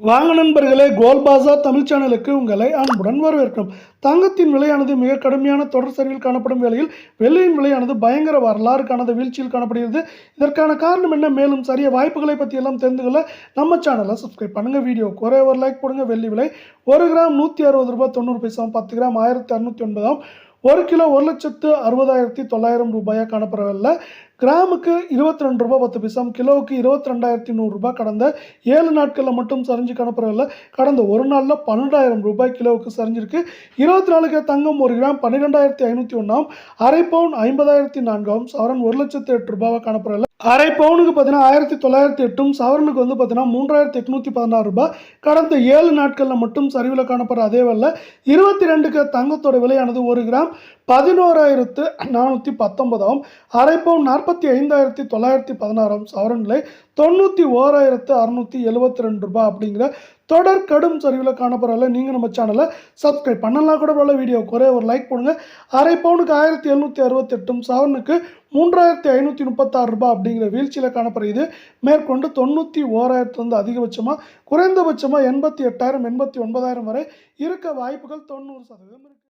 வாங்க நண்பர்களே கோல் பாசா தமிழ் சேனலுக்கு உங்களை அன்புடன் வரவேற்கும் தங்கத்தின் விலையானது மிக கடுமையான தொடர் சரிவில் காணப்படும் வேளையில் வெள்ளியின் விலையானது பயங்கர வரலாறு காணாத வீழ்ச்சியில் காணப்படுகிறது. இதற்கான காரணம் என்ன? மேலும் சரிய வாய்ப்புகளை பற்றி எல்லாம் தெரிந்து கொள்ள நம்ம சேனலை சப்ஸ்கிரைப் பண்ணுங்க. வீடியோ ஒரே ஒரு லைக் போடுங்க. வெள்ளி விலை ஒரு கிராம் நூற்றி அறுபது ரூபாய் தொண்ணூறு பைசாவும் பத்து கிராம் ஆயிரத்தி அறுநூற்றி ஒன்பதாம் ஒரு கிலோ ஒரு லட்சத்து அறுபதாயிரத்தி தொள்ளாயிரம் ரூபாயாக காணப்படவில்லை. கிராமுக்கு இருபத்தி ரெண்டு ரூபாய் பத்து பைசாம் கிலோவுக்கு இருபத்தி ரெண்டாயிரத்தி நூறுரூபா கடந்த ஏழு நாட்களில் மட்டும் சரிஞ்சு காணப்படவில்லை. கடந்த ஒரு நாளில் பன்னெண்டாயிரம் ரூபாய் கிலோவுக்கு சரிஞ்சிருக்கு. இருபத்தி நாலுக்கு தங்கம் ஒரு கிராம் பன்னிரெண்டாயிரத்தி ஐநூற்றி ஒன்றாம் அரை பவுன் ஐம்பதாயிரத்தி நான்காம் சவரன் ஒரு லட்சத்து எட்டு ரூபாவை காணப்படவில்லை. அரை பவுனுக்கு பார்த்தீங்கன்னா ஆயிரத்தி தொள்ளாயிரத்தி எட்டும் சவரனுக்கு வந்து பார்த்தீங்கன்னா மூன்றாயிரத்தி எட்நூற்றி பதினாறு ரூபாய். கடந்த ஏழு நாட்களில் மட்டும் சரிவில் காணப்படுற அதே வேளை இருபத்தி ரெண்டுக்கு தங்கத்தோட விலையானது ஒரு கிராம் பதினோராயிரத்து நானூற்றி பத்தொன்பதாம் அரை பவுன் நாற்பத்தி ஐந்தாயிரத்தி தொள்ளாயிரத்தி பதினாறாம் சவரன் நிலை தொண்ணூற்றி ஓராயிரத்து அறுநூற்றி எழுபத்தி ரெண்டு ரூபாய் அப்படிங்கிற தொடர் கடும் சரிவில் காணப்படுறல நீங்கள் நம்ம சேனலை சப்ஸ்கிரைப் பண்ணலாம் கூட பரவாயில்ல வீடியோ குறைய ஒரு லைக் போடுங்க. அரை பவுனுக்கு ஆயிரத்தி எழுநூற்றி அறுபத்தெட்டும் சவரனுக்கு மூன்றாயிரத்தி ஐநூற்றி முப்பத்தாறு ரூபாய் அப்படிங்கிற வீழ்ச்சியில் காணப்படுகிறது. மேற்கொண்டு தொண்ணூற்றி ஓராயிரத்துலேருந்து அதிகபட்சமாக குறைந்தபட்சமாக எண்பத்தி எட்டாயிரம் எண்பத்தி ஒன்பதாயிரம் வரை இருக்க வாய்ப்புகள் தொண்ணூறு சதவீதம் இருக்குது